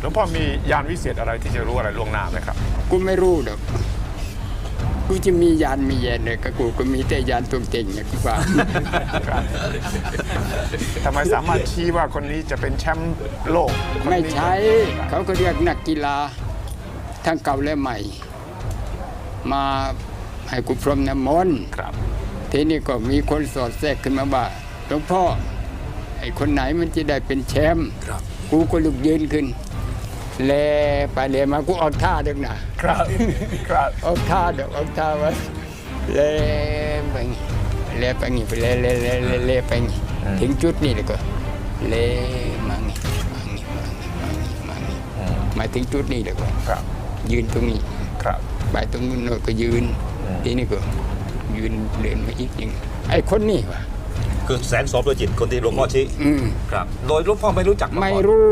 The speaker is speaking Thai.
หลวงพ่อมียานวิเศษอะไรที่จะรู้อะไรล่วงหน้าไหมครับ กูไม่รู้หรอกกูจะมียานมีแยนเลยก็กูก็มีแต่ยานตัวเก่งอย่างที่ว่าทำไมสามารถชี้ว่าคนนี้จะเป็นแชมป์โลกคนไม่นี้ ใช่เขาก็เรียกนักกีฬา ทั้งเก่าและใหม่ มาให้กูพรมน้ำมนต์ครับ ทีนี้ก็มีคนสอดแทรกขึ้นมาว่าหลวงพ่อไอ้คนไหนมันจะได้เป็นแชมป์ครับ กูก็ลุกยืนขึ้น แลไปแลมากูออกท่าดึกนะครับครับออกท่าเดี๋ยวออกท่าไว้แลไปงี้แลไปงี้ไปแลแลแลแลแลไปงี้ถึงจุดนี้แล้วก็แลมางี้มางี้มางี้มางี้มางี้มาถึงจุดนี้แล้วก็ครับ ยืนตรงนี้ครับไปตรงนู้นก็ยืนทีนี้ก็ยืนเดินมาอีกอย่างไอ้คนนี้วะ คือแสงสอบด้วยจิตคนที่หลวงพ่อชี้อืมครับ โดยหลวงพ่อไม่รู้จักาก่อน ไม่รู้